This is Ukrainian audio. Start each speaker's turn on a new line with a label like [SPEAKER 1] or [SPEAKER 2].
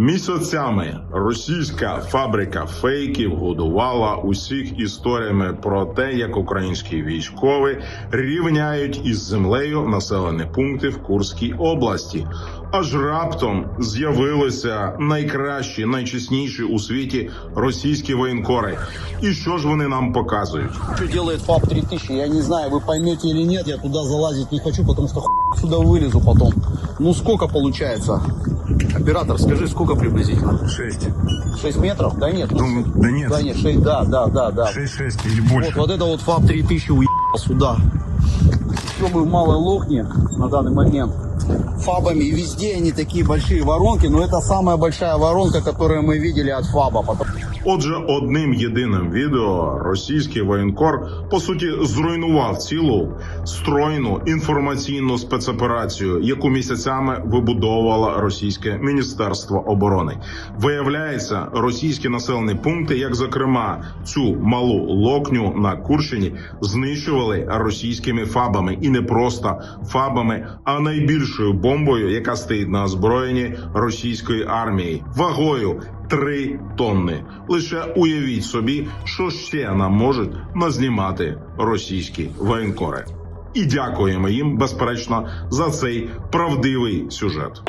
[SPEAKER 1] Місяцями російська фабрика фейків годувала усіх історіями про те, як українські військові рівняють із землею населені пункти в Курській області. Аж раптом з'явилися найкращі, найчесніші у світі російські воєнкори. І що ж вони нам показують?
[SPEAKER 2] Что делает ФАП 3000, я не знаю, вы поймете или нет, я туда залазить не хочу, потому что хуй сюда вылезу потом. Ну сколько получается? Оператор, скажи, сколько приблизительно?
[SPEAKER 3] Шесть.
[SPEAKER 2] 6 метров? Да нет. ну,
[SPEAKER 3] Ну, да нет.
[SPEAKER 2] Да нет, 6, да, да, да, да.
[SPEAKER 3] Шесть-шесть или
[SPEAKER 2] Вот,
[SPEAKER 3] больше.
[SPEAKER 2] вот это вот ФАП 3000 уебал сюда. Все мы в Малой Лохне на данный момент. ФАБами, и везде они такие большие воронки, но это самая большая воронка, которую мы видели от ФАБа.
[SPEAKER 1] Отже, одним єдиним відео російський воєнкор по суті зруйнував цілу стройну інформаційну спецоперацію, яку місяцями вибудовувало російське міністерство оборони. Виявляється, російські населені пункти, як зокрема цю малу локню на Курщині, знищували російськими фабами, і не просто фабами, а найбільшою бомбою, яка стоїть на озброєнні російської армії, вагою 3 тонни. Лише уявіть собі, що ще нам можуть назнімати російські воєнкори. І дякуємо їм безперечно за цей правдивий сюжет.